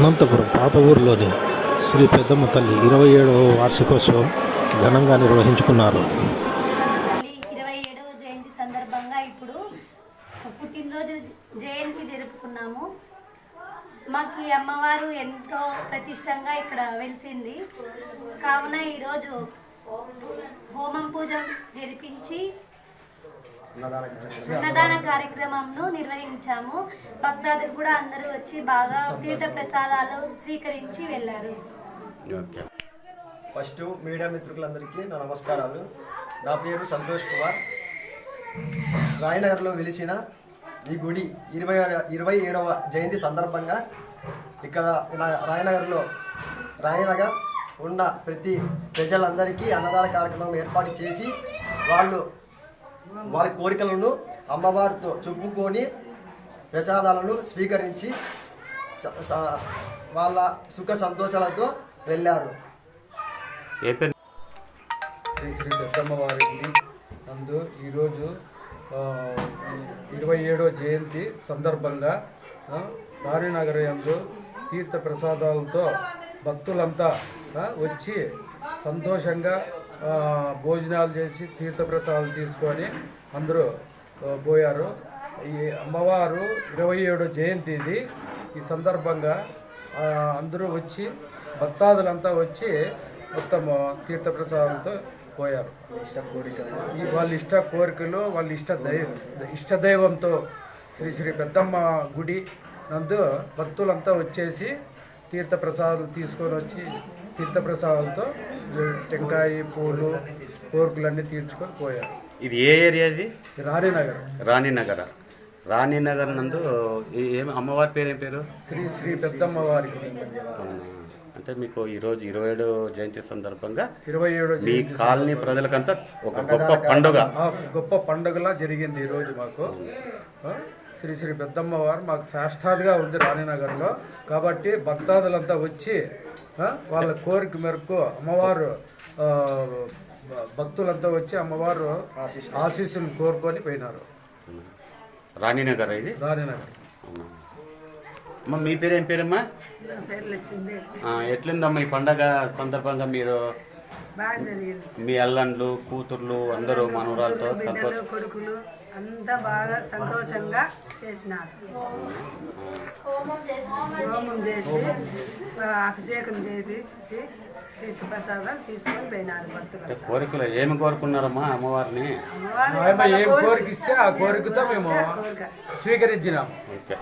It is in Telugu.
అనంతపురం పాత ఊరిలోని శ్రీ పెద్దమ్మ తల్లి ఇరవై ఏడవ వార్షికోత్సవం ఘనంగా నిర్వహించుకున్నారు. ఇరవై ఏడవ జయంతి సందర్భంగా ఇప్పుడు పుట్టినరోజు జయంతి జరుపుకున్నాము. మాకు ఈ అమ్మవారు ఎంతో ప్రతిష్టంగా ఇక్కడ వెలిసింది. కావున ఈరోజు హోమం పూజ జరిపించి అన్నదాన కార్యక్రమంను నిర్వహించాము. భక్తాదులు కూడా అందరూ వచ్చి బాగా తీర్థ ప్రసాదాలు స్వీకరించి వెళ్ళారు. ఓకే. ఫస్ట్ మీడియా మిత్రులందరికీ నా నమస్కారాలు. నా పేరు సంతోష్ కుమార్. రాయనగర్లో వెలిసిన ఈ గుడి ఇరవై ఇరవై ఏడవ జయంతి సందర్భంగా ఇక్కడ రాయనగర్లో రాయనగర్ ఉన్న ప్రతి ప్రజలందరికీ అన్నదాన కార్యక్రమం ఏర్పాటు చేసి వాళ్ళు వాళ్ళ కోరికలను అమ్మవారితో చెప్పుకొని ప్రసాదాలను స్వీకరించి వాళ్ళ సుఖ సంతోషాలతో వెళ్ళారు. శ్రీ శ్రీ పెద్దమ్మ వారి గుడి నందు ఈరోజు ఇరవై ఏడో జయంతి సందర్భంగా యందు తీర్థ ప్రసాదాలతో భక్తులంతా వచ్చి సంతోషంగా భోజనాలు చేసి తీర్థ ప్రసాదాలు తీసుకొని అందరూ పోయారు. ఈ అమ్మవారు ఇరవై ఏడు జయంతి ఇది ఈ సందర్భంగా అందరూ వచ్చి భక్తాదులంతా వచ్చి మొత్తం తీర్థప్రసాదాలతో పోయారు. ఇష్ట కోరికలు ఈ వాళ్ళ ఇష్ట కోరికలు వాళ్ళ ఇష్ట దైవ ఇష్ట దైవంతో శ్రీ శ్రీ పెద్దమ్మ గుడి నందు భక్తులంతా వచ్చేసి తీర్థ ప్రసాదాలు తీసుకొని వచ్చి తీర్థ ప్రసాదాలతో టెంకాయ పూలు కోరికలన్నీ తీర్చుకొని పోయారు. ఇది ఏ ఏరియా ఇది? రాణినగర్. రాణినగర. రాణినగర్ నందు ఈ- ఏం అమ్మవారి పేరు ఏం పేరు? శ్రీ శ్రీ పెద్దమ్మ వారి గుడి. అవునా. అంటే మీకు ఈరోజు ఇరవై ఏడు జయంతి సందర్భంగా ఇరవై ఏడో మీ కాలనీ ప్రజలకంతా ఒక గొప్ప పండుగ. గొప్ప పండుగలా జరిగింది ఈరోజు మాకు. శ్రీ శ్రీ పెద్దమ్మ వారు మాకు సాష్టాలుగా ఉంది రాణినగర్లో. కాబట్టి భక్తాదులంతా వచ్చి వాళ్ళ కోరిక మేరకు అమ్మవారు భక్తులంతా వచ్చి అమ్మవారు ఆశీస్సులు. కోరుకొని పోయినారు. రాణినగర్ ఇది? రాణినగర్. అమ్మ మీ పేరు ఏం పేరమ్మా పేర్లు వచ్చింది ఆ, ఎట్లుందమ్మా ఈ పండగ సందర్భంగా మీరు మీ అల్లండ్లు కూతుర్లు అందరూ మనవరాలతో సంతోషం కొడుకులు అంతా బాగా సంతోషంగా చేసినారు. హోమం చేసి ఆ, అభిషేకం చేపించి ప్రసాదాలు తీసుకొని పోయినారు భక్తులు కోరికలు ఏమి కోరుకున్నారమ్మా అమ్మవారిని? ఏం కోరిక ఇస్తే ఆ కోరికతో మేము కోరిక. స్వీకరించినాము ఓకే.